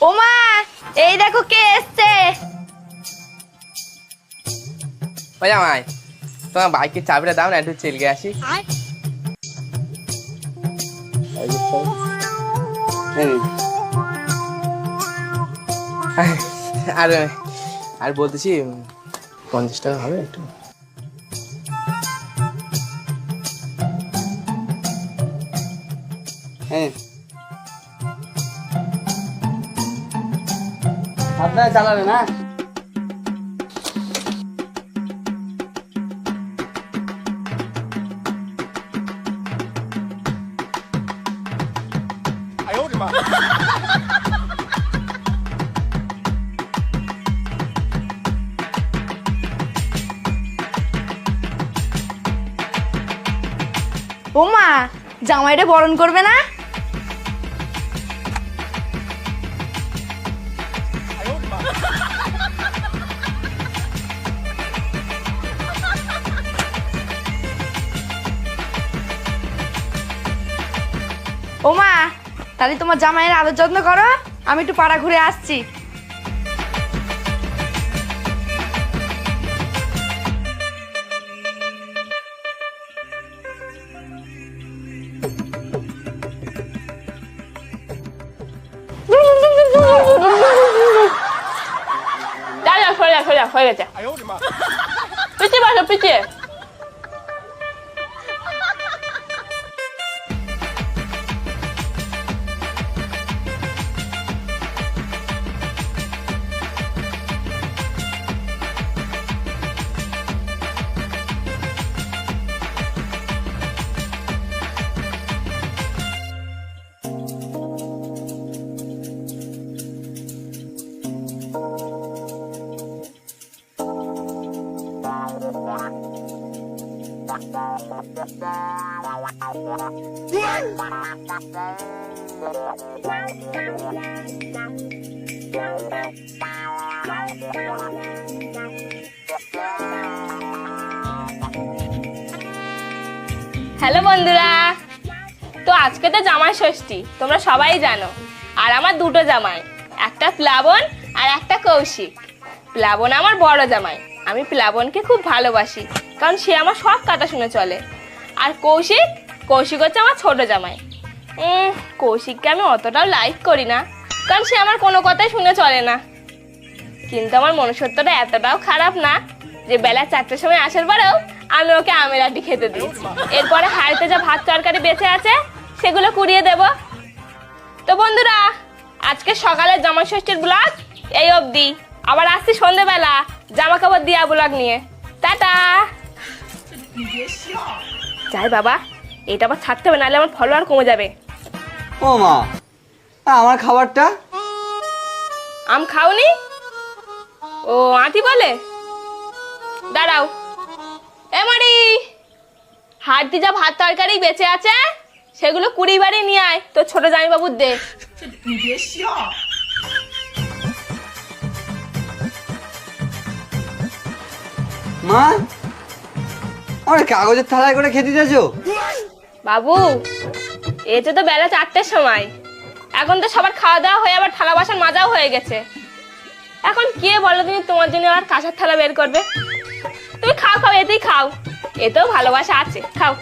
ওমা এই দেখো কে এসছে। ও জামাই তোমার বাইকের চাবিটা দাও না একটু চেলকে আসি। আর আর বলতেছি পঞ্চাশ টাকা হবে একটু। হ্যাঁ। আপনারা চালাবে না ওমা জামাইটা বরণ করবে না? ওমা তাহলে তোমার জামাইয়ের আদর যত্ন করো আমি একটু পাড়া ঘুরে আসছি। হয়ে গেছে। পিছিয়ে বসো পিছিয়ে হ্যালো বন্ধুরা। তো আজকে তো জামাই ষষ্ঠী, তোমরা সবাই জানো। আর আমার দুটো জামাই, একটা প্লাবন আর একটা কৌশিক। প্লাবন আমার বড় জামাই। আমি প্লাবনকে খুব ভালোবাসি, কারণ সে আমার সব কথা শুনে চলে। আর কৌশিক? কৌশিক হচ্ছে আমার ছোট জামাই। কৌশিককে আমি অতটাও লাইক করি না, কারণ সে আমার কোনো কথাই শুনে চলে না। কিন্তু আমার মনুষ্যত্বটা এতটাও খারাপ না যে বেলা চারটের সময় আসার পরেও আমি ওকে আমের আটি খেতে দিই। এরপরে হাড়িতে যা ভাত তরকারি বেঁচে আছে, সেগুলো কুড়িয়ে দেব। তো বন্ধুরা, আজকে সকালে জামা ষষ্ঠীর ব্লগ এই অবধি। আবার আসছি সন্ধেবেলা। জামা কাপড় দিয়া ব্লগ নিয়ে। টাটা। যাই বাবা এটা আবার ছাড়তে হবে নাহলে আমার ফলোয়ার কমে যাবে। ও মা আমার খাবারটা? আম খাওনি? ও আঁটি বলে? দাঁড়াও। এ মারি হাড্ডি যা ভাত তরকারি বেঁচে আছে সেগুলো কুড়ি বাড়ি নিয়ে আয় তোর ছোট জামাইবাবুর দে। মা? আমার কাগজের থালায় করে খেতে যাচ্ছ বাবু এতে তো বেলা চারটের সময়। এখন তো সবার খাওয়া দাওয়া হয়ে আবার থালা বাসন মাজাও হয়ে গেছে। এখন কে বলো তুমি, তোমার জন্য আর কাঁসার থালা বের করবে? তুমি খাও খাও, এতেই খাও। এতেও ভালোবাসা আছে। খাও।